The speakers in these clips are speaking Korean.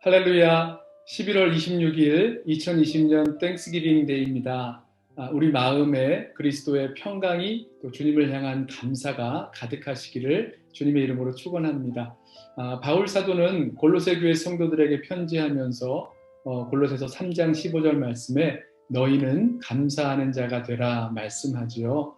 할렐루야. 11월 26일 2020년 땡스기빙 데이입니다. 아, 우리 마음에 그리스도의 평강이 또 주님을 향한 감사가 가득하시기를 주님의 이름으로 축원합니다. 아, 바울 사도는 골로새 교회 성도들에게 편지하면서 어, 골로새서 3장 15절 말씀에 너희는 감사하는 자가 되라 말씀하지요.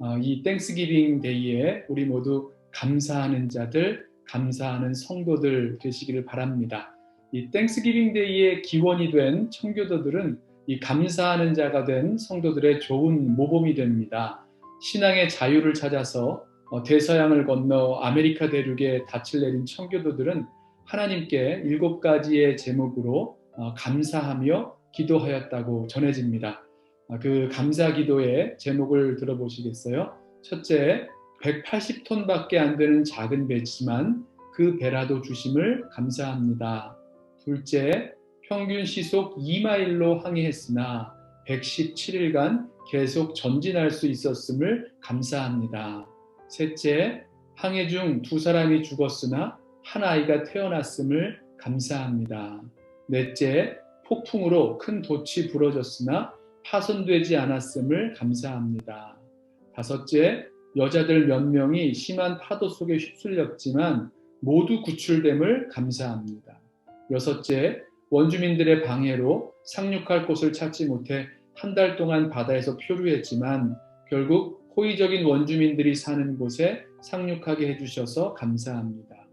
어, 이 땡스기빙 데이에 우리 모두 감사하는 자들, 감사하는 성도들 되시기를 바랍니다. 이 땡스기빙 데이의 기원이 된 청교도들은 이 감사하는 자가 된 성도들의 좋은 모범이 됩니다. 신앙의 자유를 찾아서 어, 대서양을 건너 아메리카 대륙에 닻을 내린 청교도들은 하나님께 일곱 가지의 제목으로 어, 감사하며 기도하였다고 전해집니다. 아, 그 감사 기도의 제목을 들어보시겠어요? 첫째, 180톤밖에 안 되는 작은 배지만 그 배라도 주심을 감사합니다. 둘째, 평균 시속 2마일로 항해했으나 117일간 계속 전진할 수 있었음을 감사합니다. 셋째, 항해 중 두 사람이 죽었으나 한 아이가 태어났음을 감사합니다. 넷째, 폭풍으로 큰 돛이 부러졌으나 파손되지 않았음을 감사합니다. 다섯째, 여자들 몇 명이 심한 파도 속에 휩쓸렸지만 모두 구출됨을 감사합니다. 여섯째, 원주민들의 방해로 상륙할 곳을 찾지 못해 한 달 동안 바다에서 표류했지만 결국 호의적인 원주민들이 사는 곳에 상륙하게 해주셔서 감사합니다.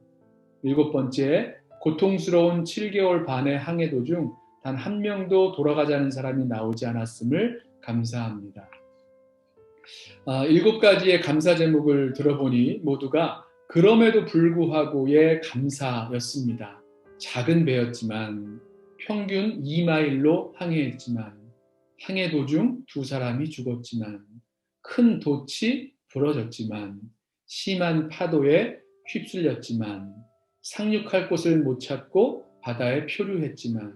일곱 번째, 고통스러운 7개월 반의 항해 도중 단 한 명도 돌아가자는 사람이 나오지 않았음을 감사합니다. 아, 일곱 가지의 감사 제목을 들어보니 모두가 그럼에도 불구하고의 감사였습니다. 작은 배였지만 평균 2마일로 항해했지만 항해 도중 두 사람이 죽었지만 큰 돛이 부러졌지만 심한 파도에 휩쓸렸지만 상륙할 곳을 못 찾고 바다에 표류했지만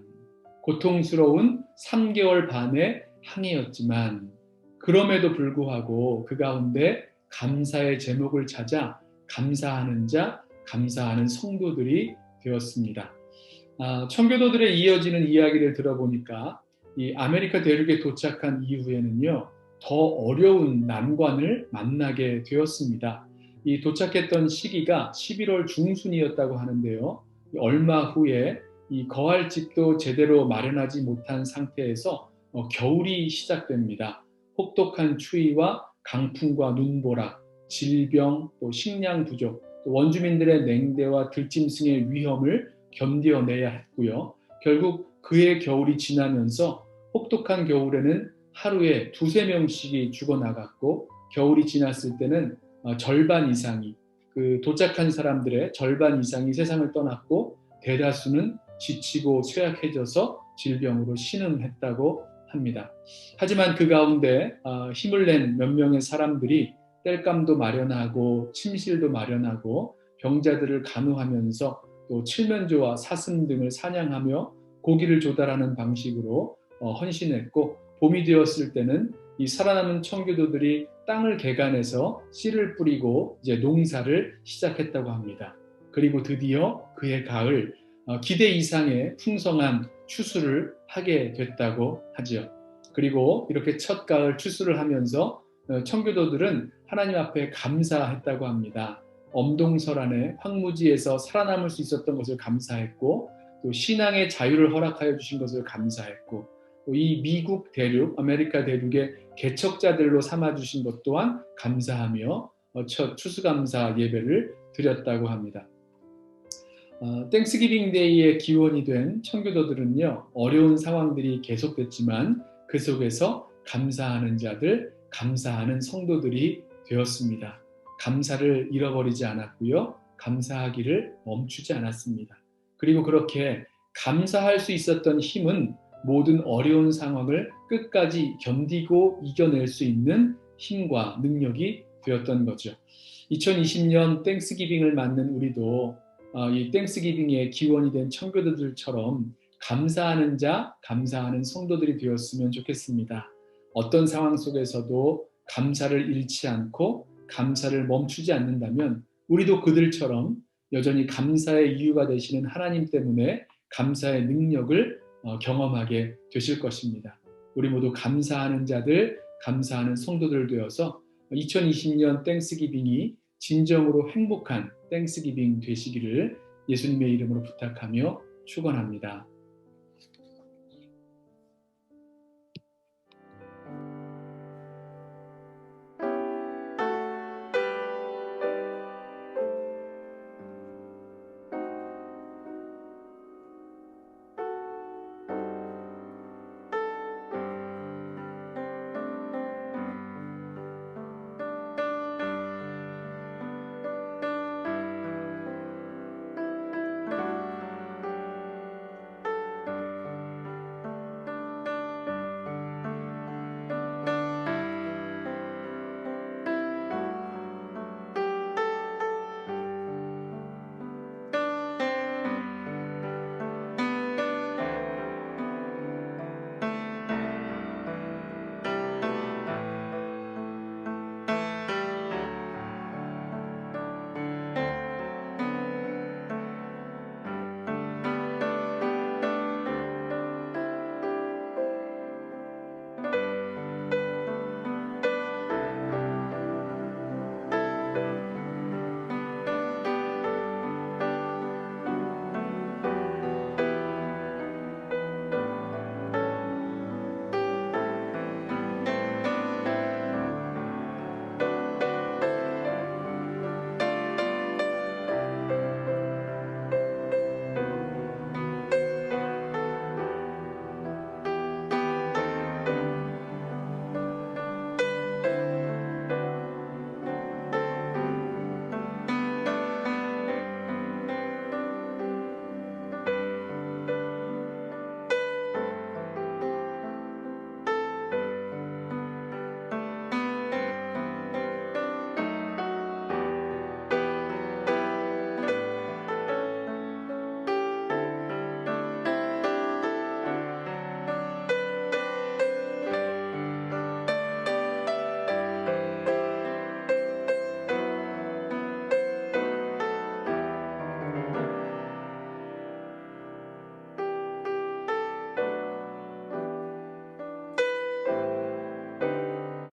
고통스러운 3개월 반의 항해였지만 그럼에도 불구하고 그 가운데 감사의 제목을 찾아 감사하는 자, 감사하는 성도들이 되었습니다. 아, 청교도들의 이어지는 이야기를 들어보니까 이 아메리카 대륙에 도착한 이후에는요 더 어려운 난관을 만나게 되었습니다. 이 도착했던 시기가 11월 중순이었다고 하는데요. 얼마 후에 이 거할 집도 제대로 마련하지 못한 상태에서 어, 겨울이 시작됩니다. 혹독한 추위와 강풍과 눈보라, 질병, 또 식량 부족, 또 원주민들의 냉대와 들짐승의 위험을 견뎌내야 했고요. 결국 그의 겨울이 지나면서 혹독한 겨울에는 하루에 두세 명씩이 죽어나갔고 겨울이 지났을 때는 어, 절반 이상이 그 도착한 사람들의 절반 이상이 세상을 떠났고 대다수는 지치고 쇠약해져서 질병으로 신음했다고 합니다. 하지만 그 가운데 어, 힘을 낸 몇 명의 사람들이 땔감도 마련하고 침실도 마련하고 병자들을 간호하면서 또 칠면조와 사슴 등을 사냥하며 고기를 조달하는 방식으로 어, 헌신했고 봄이 되었을 때는 이 살아남은 청교도들이 땅을 개간해서 씨를 뿌리고 이제 농사를 시작했다고 합니다. 그리고 드디어 그의 가을 어, 기대 이상의 풍성한 추수를 하게 됐다고 하지요. 그리고 이렇게 첫 가을 추수를 하면서 어, 청교도들은 하나님 앞에 감사했다고 합니다. 엄동설 안에 황무지에서 살아남을 수 있었던 것을 감사했고 또 신앙의 자유를 허락하여 주신 것을 감사했고 이 미국 대륙, 아메리카 대륙의 개척자들로 삼아 주신 것 또한 감사하며 어, 첫 추수감사 예배를 드렸다고 합니다. 어, 땡스기빙 데이의 기원이 된 청교도들은요 어려운 상황들이 계속됐지만 그 속에서 감사하는 자들, 감사하는 성도들이 되었습니다. 감사를 잃어버리지 않았고요. 감사하기를 멈추지 않았습니다. 그리고 그렇게 감사할 수 있었던 힘은 모든 어려운 상황을 끝까지 견디고 이겨낼 수 있는 힘과 능력이 되었던 거죠. 2020년 땡스기빙을 맞는 우리도 어, 이 땡스기빙의 기원이 된 청교도들처럼 감사하는 자, 감사하는 성도들이 되었으면 좋겠습니다. 어떤 상황 속에서도 감사를 잃지 않고 감사를 멈추지 않는다면 우리도 그들처럼 여전히 감사의 이유가 되시는 하나님 때문에 감사의 능력을 어, 경험하게 되실 것입니다. 우리 모두 감사하는 자들, 감사하는 성도들 되어서 2020년 땡스기빙이 진정으로 행복한 땡스기빙 되시기를 예수님의 이름으로 부탁하며 축원합니다.